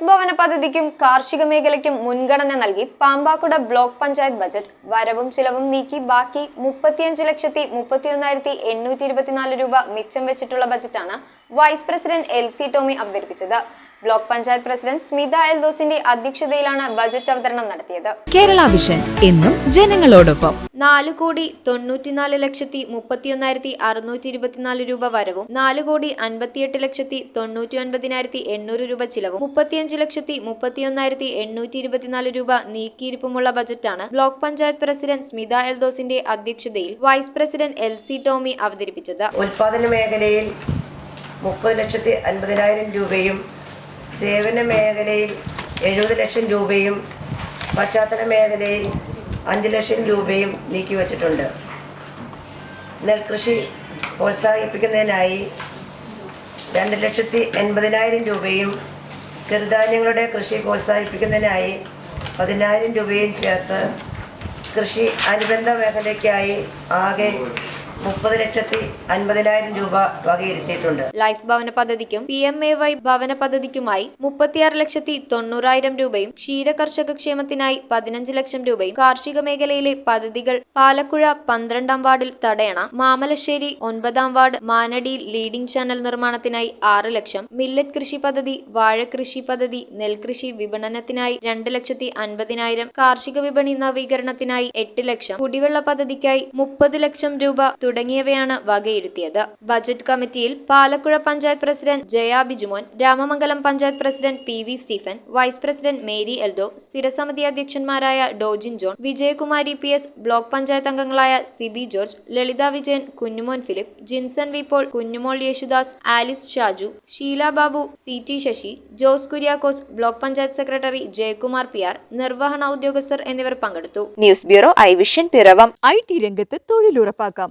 പദ്ധതിക്കും കാർഷിക മേഖലയ്ക്കും മുൻഗണന നൽകി പാമ്പാക്കുട ബ്ലോക്ക് പഞ്ചായത്ത് ബജറ്റ് വരവും ചിലവും നീക്കി. ബാക്കി മുപ്പത്തിയഞ്ച് ലക്ഷത്തി മുപ്പത്തിയൊന്നായിരത്തി എണ്ണൂറ്റി ഇരുപത്തിനാല് രൂപ മിച്ചം വെച്ചിട്ടുള്ള ബജറ്റാണ് vice president L C Tomy അവതരിപ്പിച്ചത്. ബ്ലോക്ക് പഞ്ചായത്ത് പ്രസിഡന്റ് സ്മിത എൽദോസിന്റെ അധ്യക്ഷതയിലാണ് ബജറ്റ് അവതരണം നടത്തിയത്. കേരള വിഷൻ എന്നും ജനങ്ങളോടൊപ്പം. നാല് കോടി തൊണ്ണൂറ്റിനാല് ലക്ഷത്തി മുപ്പത്തിയൊന്നായിരത്തി അറുന്നൂറ്റി ഇരുപത്തിനാല് രൂപ വരവും നാല് കോടി അൻപത്തിയെട്ട് ലക്ഷത്തി തൊണ്ണൂറ്റി ഒൻപതിനായിരത്തി എണ്ണൂറ് രൂപ ചിലവും മുപ്പത്തിയഞ്ച് ലക്ഷത്തി മുപ്പത്തിയൊന്നായിരത്തി എണ്ണൂറ്റി ഇരുപത്തിനാല് രൂപ നീക്കിയിരിപ്പുമുള്ള ബജറ്റാണ് ബ്ലോക്ക് പഞ്ചായത്ത് പ്രസിഡന്റ് സ്മിത എൽദോസിന്റെ അധ്യക്ഷതയിൽ vice president L C Tomy അവതരിപ്പിച്ചത്. ഉൽപാദന മേഖലയിൽ മുപ്പത് ലക്ഷത്തി അൻപതിനായിരം രൂപയും സേവന മേഖലയിൽ എഴുപത് ലക്ഷം രൂപയും പശ്ചാത്തല മേഖലയിൽ അഞ്ച് ലക്ഷം രൂപയും നീക്കി വച്ചിട്ടുണ്ട്. നെൽകൃഷി പ്രോത്സാഹിപ്പിക്കുന്നതിനായി രണ്ട് ലക്ഷത്തി എൺപതിനായിരം രൂപയും ചെറുധാന്യങ്ങളുടെ കൃഷി പ്രോത്സാഹിപ്പിക്കുന്നതിനായി പതിനായിരം രൂപയും ചേർത്ത് കൃഷി അനുബന്ധ മേഖലയ്ക്കായി ആകെ മുപ്പത് ലക്ഷത്തി അൻപതിനായിരം രൂപ വകയിരുത്തിയിട്ടുണ്ട്. ലൈഫ് ഭവന പദ്ധതിക്കും പി എം എ വൈ ഭവന പദ്ധതിക്കുമായി മുപ്പത്തിയാറ് ലക്ഷത്തി തൊണ്ണൂറായിരം രൂപയും ക്ഷീര കർഷക ക്ഷേമത്തിനായി പതിനഞ്ച് ലക്ഷം രൂപയും കാർഷിക മേഖലയിലെ പദ്ധതികൾ പാലക്കുഴ പന്ത്രണ്ടാം വാർഡിൽ തടയണ മാമലശ്ശേരി ഒൻപതാം വാർഡ് മാനടി ലീഡിംഗ് ചാനൽ നിർമ്മാണത്തിനായി ആറ് ലക്ഷം മില്ലറ്റ് കൃഷി പദ്ധതി വാഴകൃഷി പദ്ധതി നെൽകൃഷി വിപണനത്തിനായി രണ്ട് ലക്ഷത്തി അൻപതിനായിരം കാർഷിക വിപണി നവീകരണത്തിനായി എട്ട് ലക്ഷം കുടിവെള്ള പദ്ധതിക്കായി മുപ്പത് ലക്ഷം രൂപ തുടങ്ങിയവയാണ് വകയിരുത്തിയത്. ബജറ്റ് കമ്മിറ്റിയിൽ Palakuzha panchayat president Jaya Bijumon Ramamangalam panchayat president P V Stephen vice president Mary Eldho സ്ഥിരസമിതി അധ്യക്ഷന്മാരായ Dojin John Vijayakumari P S block panchayat അംഗങ്ങളായ Siby George Lalitha Vijayan Kunjumon Philip Jinson V Paul Kunjumol Yesudas Alice Shaju Sheela Babu C T Sasi Jose Kuriakose block panchayat secretary Jayakumar P R നിർവഹണ ഉദ്യോഗസ്ഥർ എന്നിവർ പങ്കെടുത്തു. News bureau I Vision Piravom. I T രംഗത്ത് തൊഴിലുറപ്പാക്കാം.